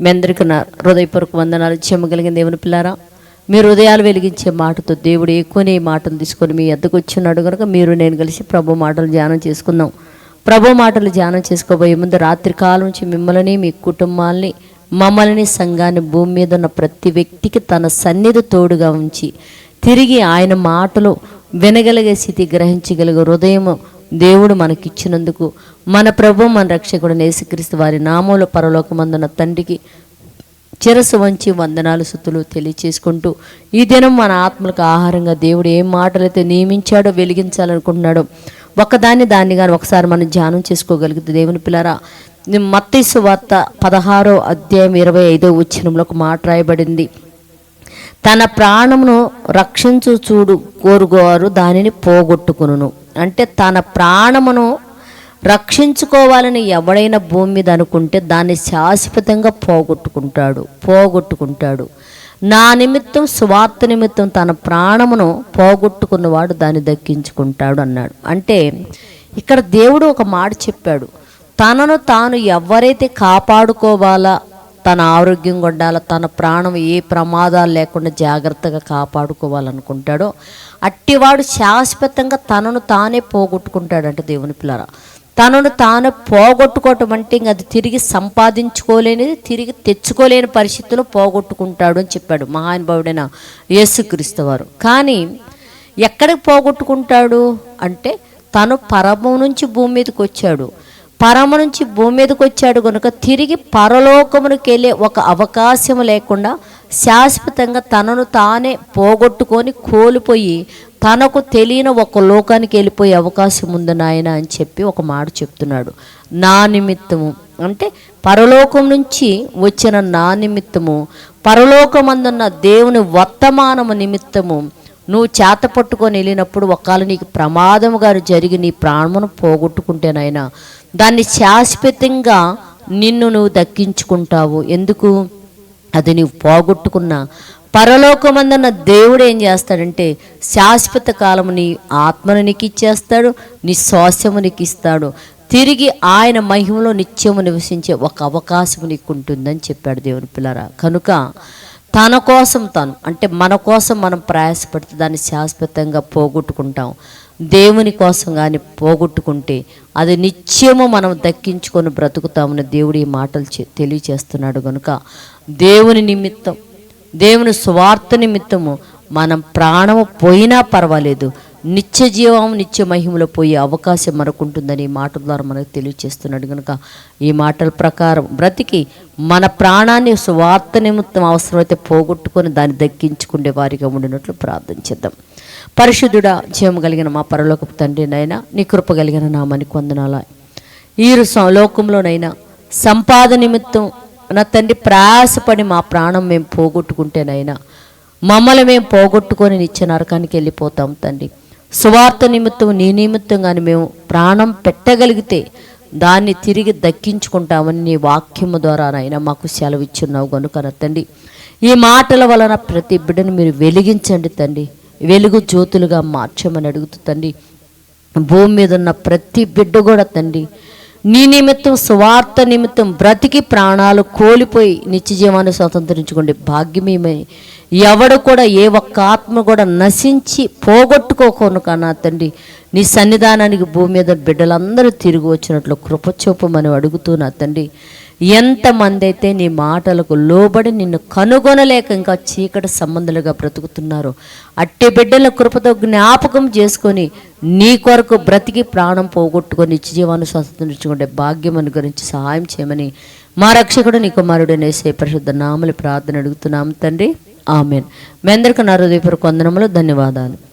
మీ అందరికీ నా హృదయపూర్వక వందనాలు. చెమ్మగలిగిన దేవుని పిల్లారా మీరు హృదయాలు వెలిగించే మాటతో దేవుడు ఎక్కువనే ఈ మాటలు తీసుకొని మీ ఎద్దకు వచ్చినాడు కనుక మీరు నేను కలిసి ప్రభు మాటలు ధ్యానం చేసుకుందాం. ప్రభు మాటలు ధ్యానం చేసుకోబోయే ముందు రాత్రి కాలం నుంచి మిమ్మల్ని మీ కుటుంబాల్ని మమ్మల్ని సంఘాన్ని భూమి మీద ఉన్న ప్రతి వ్యక్తికి తన సన్నిధి తోడుగా ఉంచి తిరిగి ఆయన మాటలు వినగలిగే స్థితి గ్రహించగలిగే హృదయము దేవుడు మనకిచ్చినందుకు మన ప్రభు మన రక్షకుడు నేసుక్రీస్తు వారి నామూల పరలోకమందున తండ్రికి చిరసు వంచి వందనాలు సుతులు తెలియచేసుకుంటూ ఈ దినం మన ఆత్మలకు ఆహారంగా దేవుడు ఏం మాటలైతే నియమించాడో వెలిగించాలనుకుంటున్నాడో ఒకదాన్ని దాన్ని కానీ ఒకసారి మనం ధ్యానం చేసుకోగలిగితే దేవుని పిల్లరా మత్తైసు వార్త పదహారో అధ్యాయం ఇరవై ఐదో వచ్చినంలో ఒక మాట రాయబడింది. తన ప్రాణమును రక్షించు చూడు కోరుకోవారు దానిని పోగొట్టుకును అంటే తన ప్రాణమును రక్షించుకోవాలని ఎవడైనా భూమి మీద అనుకుంటే దాన్ని శాశ్వతంగా పోగొట్టుకుంటాడు పోగొట్టుకుంటాడు. నా నిమిత్తం స్వార్థ నిమిత్తం తన ప్రాణమును పోగొట్టుకున్నవాడు దాన్ని దక్కించుకుంటాడు అన్నాడు. అంటే ఇక్కడ దేవుడు ఒక మాట చెప్పాడు. తనను తాను ఎవరైతే కాపాడుకోవాలా తన ఆరోగ్యం ఉండాలి తన ప్రాణం ఏ ప్రమాదాలు లేకుండా జాగ్రత్తగా కాపాడుకోవాలనుకుంటాడో అట్టివాడు శాశ్వతంగా తనను తానే పోగొట్టుకుంటాడంట దేవుని పిల్లరా. తనను తాను పోగొట్టుకోవటం అంటే ఇంక అది తిరిగి సంపాదించుకోలేనిది తిరిగి తెచ్చుకోలేని పరిస్థితులు పోగొట్టుకుంటాడు అని చెప్పాడు మహానుభావుడైన యేసుక్రీస్తు వారు. కానీ ఎక్కడికి పోగొట్టుకుంటాడు? అంటే తను పరమం నుంచి భూమి మీదకి వచ్చాడు. పరమ నుంచి భూమి మీదకి వచ్చాడు కనుక తిరిగి పరలోకమునికి వెళ్ళే ఒక అవకాశం లేకుండా శాశ్వతంగా తనను తానే పోగొట్టుకొని కోల్పోయి తనకు తెలియని ఒక లోకానికి వెళ్ళిపోయే అవకాశం ఉంది నాయన అని చెప్పి ఒక మాట చెప్తున్నాడు. నా నిమిత్తము. అంటే పరలోకం నుంచి వచ్చిన నా నిమిత్తము. పరలోకమందున్న దేవుని వర్తమానము నిమిత్తము. నువ్వు చేత పట్టుకొని వెళ్ళినప్పుడు ఒకవేళ నీకు ప్రమాదము గారు జరిగి నీ ప్రాణమును పోగొట్టుకుంటేనైనా దాన్ని శాశ్వతంగా నిన్ను నువ్వు దక్కించుకుంటావు. ఎందుకు? అది నీవు పోగొట్టుకున్న పరలోకమందన్న దేవుడు ఏం చేస్తాడంటే శాశ్వత కాలము నీ ఆత్మను నీకు ఇచ్చేస్తాడు నీ శ్వాసము నీకు ఇస్తాడు తిరిగి ఆయన మహిమలో నిత్యము నివసించే ఒక అవకాశం నీకు ఉంటుందని చెప్పాడు దేవుని పిల్లరా. కనుక తన కోసం తను అంటే మన కోసం మనం ప్రయాసపడితే దాన్ని శాశ్వతంగా పోగొట్టుకుంటాం. దేవుని కోసం కానీ పోగొట్టుకుంటే అది నిత్యము మనం దక్కించుకొని బ్రతుకుతామని దేవుడు ఈ మాటలు తెలియచేస్తున్నాడు కనుక దేవుని నిమిత్తం దేవుని స్వార్థ నిమిత్తము మనం ప్రాణము పోయినా పర్వాలేదు నిత్య జీవం నిత్య మహిమలో పోయే అవకాశం మనకు ఉంటుందని ఈ మాట ద్వారా మనకు తెలియచేస్తున్నాడు. కనుక ఈ మాటల ప్రకారం బ్రతికి మన ప్రాణాన్ని స్వార్థ నిమిత్తం అవసరమైతే పోగొట్టుకొని దాన్ని దక్కించుకునే వారిగా ఉండినట్లు ప్రార్థన చేద్దాం. పరిశుద్ధుడా జీవం కలిగిన మా పరలోకపు తండ్రి నైనా నీ కృప కలిగిన నామానికి కొందనాల ఈ లోకంలోనైనా సంపాద నిమిత్తం నా తండ్రి ప్రయాసపడి మా ప్రాణం మేము పోగొట్టుకుంటేనైనా మమ్మల్ని మేము పోగొట్టుకొని నిత్య నరకానికి వెళ్ళిపోతాం తండ్రి. సువార్త నిమిత్తం నీ నిమిత్తం కానీ మేము ప్రాణం పెట్టగలిగితే దాన్ని తిరిగి దక్కించుకుంటామని నీ వాక్యము ద్వారానైనా మాకు సెలవు ఇచ్చున్నావు కనుక తండ్రి. ఈ మాటల వలన ప్రతి బిడ్డను మీరు వెలిగించండి తండ్రి. వెలుగు జ్యోతులుగా మార్చమని అడుగుతూ తండ్రి. భూమి మీద ఉన్న ప్రతి బిడ్డ కూడా తండ్రి నీ నిమిత్తం స్వార్థ నిమిత్తం బ్రతికి ప్రాణాలు కోల్పోయి నిత్యజీవాన్ని స్వతంత్రించుకోండి. ఎవడు కూడా ఏ ఒక్క ఆత్మ కూడా నశించి పోగొట్టుకోకోను కన్నా తండ్రి నీ సన్నిధానానికి భూమి మీద బిడ్డలందరూ తిరిగి వచ్చినట్లు కృపచూపమని అడుగుతూ నా తండ్రి. ఎంతమంది అయితే నీ మాటలకు లోబడి నిన్ను కనుగొనలేక ఇంకా చీకటి సంబంధాలుగా బ్రతుకుతున్నారు అట్టి బిడ్డల కృపతో జ్ఞాపకం చేసుకొని నీ కొరకు బ్రతికి ప్రాణం పోగొట్టుకొని నిత్య జీవాన్ని స్వతంత్రించుకుంటే భాగ్యం అని గురించి సహాయం చేయమని మా రక్షకుడు నీ కుమారుడు నేసే పరిశుద్ధ నామలి ప్రార్థన అడుగుతున్నాం తండ్రి. ఆమెన్. మీ అందరికీ నా హృదయపూర్వక వందనములు ధన్యవాదాలు.